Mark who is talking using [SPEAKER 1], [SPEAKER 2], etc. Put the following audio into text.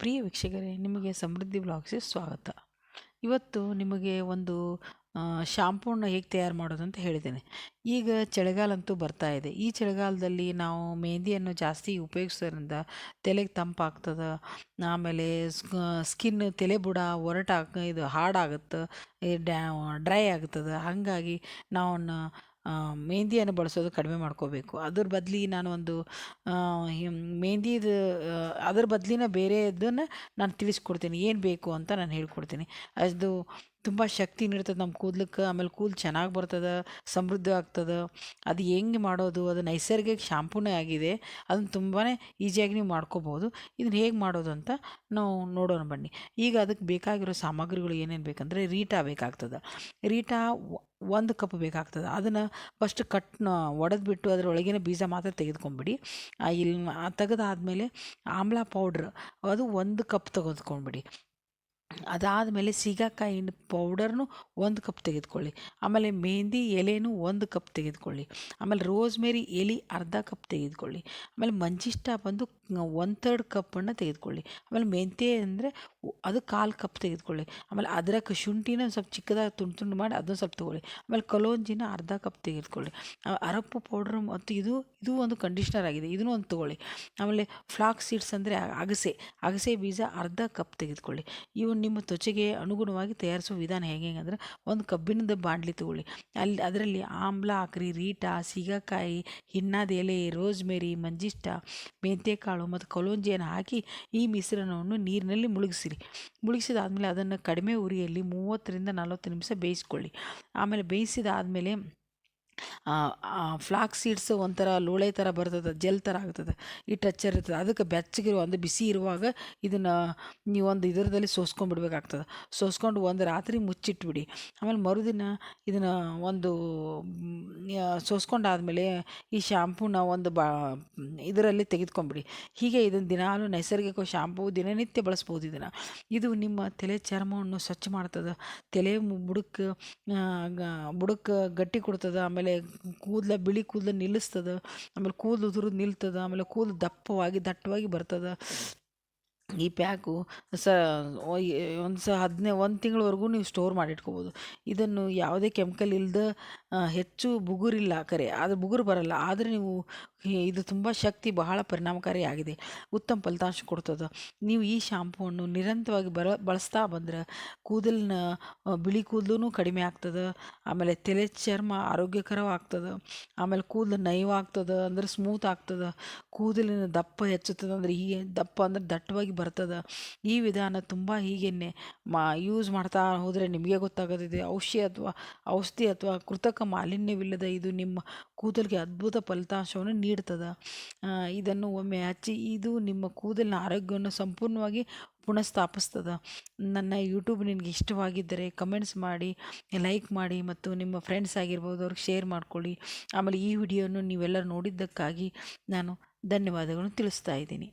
[SPEAKER 1] ಪ್ರಿಯ ವೀಕ್ಷಕರೇ, ನಿಮಗೆ ಸಮೃದ್ಧಿ ಬ್ಲಾಗ್ಸ್ಗೆ ಸ್ವಾಗತ. ಇವತ್ತು ನಿಮಗೆ ಒಂದು ಶಾಂಪೂನ ಹೇಗೆ ತಯಾರು ಮಾಡೋದು ಅಂತ ಹೇಳಿದ್ದೇನೆ. ಈಗ ಚಳಿಗಾಲ ಅಂತೂ ಬರ್ತಾ ಇದೆ. ಈ ಚಳಿಗಾಲದಲ್ಲಿ ನಾವು ಮೆಹಂದಿಯನ್ನು ಜಾಸ್ತಿ ಉಪಯೋಗಿಸೋದ್ರಿಂದ ತಲೆಗೆ ತಂಪಾಗ್ತದೆ, ಆಮೇಲೆ ಸ್ಕಿನ್ ತಲೆ ಬುಡ ಒರಟಾಗ, ಇದು ಹಾಡಾಗುತ್ತೆ ಡ್ಯಾ, ಡ್ರೈ ಆಗ್ತದೆ. ಹಾಗಾಗಿ ನಾವು ಮೆಹಂದಿಯನ್ನು ಬಳಸೋದು ಕಡಿಮೆ ಮಾಡ್ಕೋಬೇಕು. ಅದ್ರ ಬದಲಿ ನಾನು ಒಂದು ಮೆಹಂದಿದು ಅದ್ರ ಬದ್ಲಿನ ಬೇರೆದನ್ನು ನಾನು ತಿಳಿಸ್ಕೊಡ್ತೀನಿ. ಏನು ಬೇಕು ಅಂತ ನಾನು ಹೇಳ್ಕೊಡ್ತೀನಿ. ಅದು ತುಂಬ ಶಕ್ತಿ ನೀಡ್ತದೆ ನಮ್ಮ ಕೂದ್ಲಕ್ಕೆ. ಆಮೇಲೆ ಕೂದಲು ಚೆನ್ನಾಗಿ ಬರ್ತದೆ, ಸಮೃದ್ಧ ಆಗ್ತದೆ. ಅದು ಹೆಂಗೆ ಮಾಡೋದು? ಅದು ನೈಸರ್ಗಿಕ ಶಾಂಪೂನೇ ಆಗಿದೆ. ಅದನ್ನು ತುಂಬಾ ಈಸಿಯಾಗಿ ನೀವು ಮಾಡ್ಕೋಬೋದು. ಇದನ್ನು ಹೇಗೆ ಮಾಡೋದು ಅಂತ ನಾವು ನೋಡೋಣ ಬನ್ನಿ. ಈಗ ಅದಕ್ಕೆ ಬೇಕಾಗಿರೋ ಸಾಮಗ್ರಿಗಳು ಏನೇನು ಬೇಕಂದರೆ ರೀಟಾ ಬೇಕಾಗ್ತದೆ. ರೀಟಾ ಒಂದು ಕಪ್ ಬೇಕಾಗ್ತದೆ. ಅದನ್ನು ಫಸ್ಟ್ ಕಟ್ ಒಡೆದ್ಬಿಟ್ಟು ಅದರೊಳಗಿನ ಬೀಜ ಮಾತ್ರ ತೆಗೆದುಕೊಂಬಿಡಿ. ಇಲ್ಲಿ ತೆಗೆದಾದ್ಮೇಲೆ ಆಮ್ಲ ಪೌಡ್ರ್ ಅದು ಒಂದು ಕಪ್ ತೆಗೆದುಕೊಂಡ್ಬಿಡಿ ಅದಾದಮೇಲೆ ಸೀಗೆಕಾಯಿನ ಪೌಡರ್ನು ಒಂದು ಕಪ್ ತೆಗೆದುಕೊಳ್ಳಿ. ಆಮೇಲೆ ಮೆಹಂದಿ ಎಲೆನೂ ಒಂದು ಕಪ್ ತೆಗೆದುಕೊಳ್ಳಿ. ಆಮೇಲೆ ರೋಸ್ಮೇರಿ ಎಲೆ ಅರ್ಧ ಕಪ್ ತೆಗೆದುಕೊಳ್ಳಿ. ಆಮೇಲೆ ಮಂಜಿಷ್ಟ ಬಂದು ಒನ್ ತರ್ಡ್ ಕಪ್ಪನ್ನು ತೆಗೆದುಕೊಳ್ಳಿ. ಆಮೇಲೆ ಮೆಂತ್ಯ ಅಂದರೆ ಅದು ಕಾಲು ಕಪ್ ತೆಗೆದುಕೊಳ್ಳಿ. ಆಮೇಲೆ ಅದ್ರಕ್ಕೆ ಶುಂಠಿನ ಸ್ವಲ್ಪ ಚಿಕ್ಕದಾಗಿ ತುಂಡು ತುಂಡು ಮಾಡಿ ಅದನ್ನು ಸ್ವಲ್ಪ ತೊಗೊಳ್ಳಿ. ಆಮೇಲೆ ಕಲೋಂಜಿನ ಅರ್ಧ ಕಪ್ ತೆಗೆದುಕೊಳ್ಳಿ. ಅರಪ್ಪು ಪೌಡ್ರ್ ಮತ್ತು ಇದು ಇದು ಒಂದು ಕಂಡೀಷ್ನರ್ ಆಗಿದೆ. ಇದನ್ನು ಒಂದು ತೊಗೊಳ್ಳಿ. ಆಮೇಲೆ ಫ್ಲಾಕ್ ಸೀಡ್ಸ್ ಅಂದರೆ ಅಗಸೆ. ಅಗಸೆ ಬೀಜ ಅರ್ಧ ಕಪ್ ತೆಗೆದುಕೊಳ್ಳಿ. ಇವು ನಿಮ್ಮ ತ್ವಚೆಗೆ ಅನುಗುಣವಾಗಿ ತಯಾರಿಸುವ ವಿಧಾನ ಹೇಗೆ ಅಂದರೆ ಒಂದು ಕಬ್ಬಿಣದ ಬಾಂಡ್ಲಿ ತಗೊಳ್ಳಿ. ಅಲ್ಲಿ ಅದರಲ್ಲಿ ಆಮ್ಲ ಹಾಕ್ರಿ ರೀಟಾ, ಸೀಗಕಾಯಿ ಹಿನ್ನಾದ ಎಲೆ ರೋಸ್ಮೇರಿ, ಮಂಜಿಷ್ಟ, ಮೆಂತ್ಯಕಾಳು ಮತ್ತು ಕಲೋಂಜಿಯನ್ನು ಹಾಕಿ ಈ ಮಿಶ್ರಣವನ್ನು ನೀರಿನಲ್ಲಿ ಮುಳುಗಿಸಿರಿ. ಮುಳುಗಿಸಿದಾದಮೇಲೆ ಅದನ್ನು ಕಡಿಮೆ ಉರಿಯಲ್ಲಿ ಮೂವತ್ತರಿಂದ ನಲವತ್ತು ನಿಮಿಷ ಬೇಯಿಸ್ಕೊಳ್ಳಿ. ಆಮೇಲೆ ಬೇಯಿಸಿದಾದ್ಮೇಲೆ ಫ್ಲಾಕ್ ಸೀಡ್ಸ್ ಒಂಥರ ಲೋಳೆ ಥರ ಬರ್ತದೆ ಜೆಲ್ ಥರ ಆಗ್ತದೆ. ಈ ಟಚ್ಚರ್ ಇರ್ತದೆ. ಅದಕ್ಕೆ ಬೆಚ್ಚಗಿರುವ ಒಂದು ಬಿಸಿ ಇರುವಾಗ ಇದನ್ನು ನೀವು ಒಂದು ಇದರದಲ್ಲಿ ಸೋಸ್ಕೊಂಡ್ಬಿಡ್ಬೇಕಾಗ್ತದೆ ಸೋಸ್ಕೊಂಡು ಒಂದು ರಾತ್ರಿ ಮುಚ್ಚಿಟ್ಬಿಡಿ. ಆಮೇಲೆ ಮರುದಿನ ಇದನ್ನು ಒಂದು ಸೋಸ್ಕೊಂಡಾದಮೇಲೆ ಈ ಶ್ಯಾಂಪೂನ ಒಂದು ಬಾ, ಇದರಲ್ಲಿ ತೆಗೆದುಕೊಂಬಿಡಿ ಹೀಗೆ ಇದನ್ನು ದಿನಾಲು ನೈಸರ್ಗಿಕ ಶಾಂಪೂ ದಿನನಿತ್ಯ ಬಳಸ್ಬೋದು ಇದನ್ನು. ಇದು ನಿಮ್ಮ ತಲೆ ಚರ್ಮವನ್ನು ಸ್ವಚ್ಛ ಮಾಡ್ತದೆ. ತಲೆ ಬುಡಕ್ಕೆ ಬುಡಕ್ಕೆ ಗಟ್ಟಿ ಕೊಡ್ತದೆ. ಆಮೇಲೆ ಕೂದಲ, ಬಿಳಿ ಕೂದಲು ನಿಲ್ಲಿಸ್ತದೆ, ಆಮೇಲೆ ಕೂದಲು ಉದುರೋದು ನಿಲ್ತದೆ, ಆಮೇಲೆ ಕೂದಲು ದಪ್ಪವಾಗಿ, ದಟ್ಟವಾಗಿ ಬರ್ತದೆ. ಈ ಪ್ಯಾಕು ಸ ಒಂದು ಸ ಹದಿನೈ, ಒಂದು ತಿಂಗಳವರೆಗೂ ನೀವು ಸ್ಟೋರ್ ಮಾಡಿ ಇಟ್ಕೋಬೋದು ಇದನ್ನು ಯಾವುದೇ ಕೆಮಿಕಲ್ ಇಲ್ಲದ ಹೆಚ್ಚು ಬುಗುರಿಲ್ಲ ಕರೆ. ಆದರೆ ಬುಗುರು ಬರಲ್ಲ. ಆದರೆ ನೀವು ಇದು ತುಂಬ ಶಕ್ತಿ ಬಹಳ ಪರಿಣಾಮಕಾರಿಯಾಗಿದೆ ಉತ್ತಮ ಫಲಿತಾಂಶ ಕೊಡ್ತದೆ. ನೀವು ಈ ಶಾಂಪೂವನ್ನು ನಿರಂತರವಾಗಿ ಬರ ಬಳಸ್ತಾ ಬಂದ್ರೆ ಕೂದಲಿನ ಬಿಳಿ ಕೂದಲು ಕಡಿಮೆ ಆಗ್ತದೆ. ಆಮೇಲೆ ತಲೆ ಚರ್ಮ ಆರೋಗ್ಯಕರವಾಗ್ತದೆ. ಆಮೇಲೆ ಕೂದಲು ನಯವಾಗ್ತದೆ ಅಂದ್ರೆ ಸ್ಮೂತ್ ಆಗ್ತದೆ. ಕೂದಲಿನ ದಪ್ಪ ಹೆಚ್ಚುತ್ತದೆ ಅಂದರೆ ಹೀಗೆ, ದಪ್ಪ ಅಂದ್ರೆ ದಟ್ಟವಾಗಿ ಬರ್ತದೆ. ಈ ವಿಧಾನ ತುಂಬ ಹೀಗೆನೆ ಮಾ ಯೂಸ್ ಮಾಡ್ತಾ ಹೋದರೆ ನಿಮಗೆ ಗೊತ್ತಾಗೋದಿದೆ. ಔಷಧಿ ಅಥವಾ ಔಷಧಿ ಅಥವಾ ಕೃತಕ ಮಾಲಿನ್ಯವಿಲ್ಲದ ಇದು ನಿಮ್ಮ ಕೂದಲಿಗೆ ಅದ್ಭುತ ಫಲಿತಾಂಶವನ್ನು ನೀಡ್ತದೆ ಇದನ್ನು ಒಮ್ಮೆ ಹಚ್ಚಿ ಇದು ನಿಮ್ಮ ಕೂದಲಿನ ಆರೋಗ್ಯವನ್ನು ಸಂಪೂರ್ಣವಾಗಿ ಪುನಃಸ್ಥಾಪಿಸ್ತದೆ. ನನ್ನ ಯೂಟ್ಯೂಬ್ ನಿನಗೆ ಇಷ್ಟವಾಗಿದ್ದರೆ ಕಮೆಂಟ್ಸ್ ಮಾಡಿ, ಲೈಕ್ ಮಾಡಿ ಮತ್ತು ನಿಮ್ಮ ಫ್ರೆಂಡ್ಸ್ ಆಗಿರ್ಬೋದು ಅವ್ರಿಗೆ ಶೇರ್ ಮಾಡ್ಕೊಳ್ಳಿ. ಆಮೇಲೆ ಈ ವಿಡಿಯೋನು ನೀವೆಲ್ಲರೂ ನೋಡಿದ್ದಕ್ಕಾಗಿ ನಾನು ಧನ್ಯವಾದಗಳನ್ನು ತಿಳಿಸ್ತಾ ಇದ್ದೀನಿ.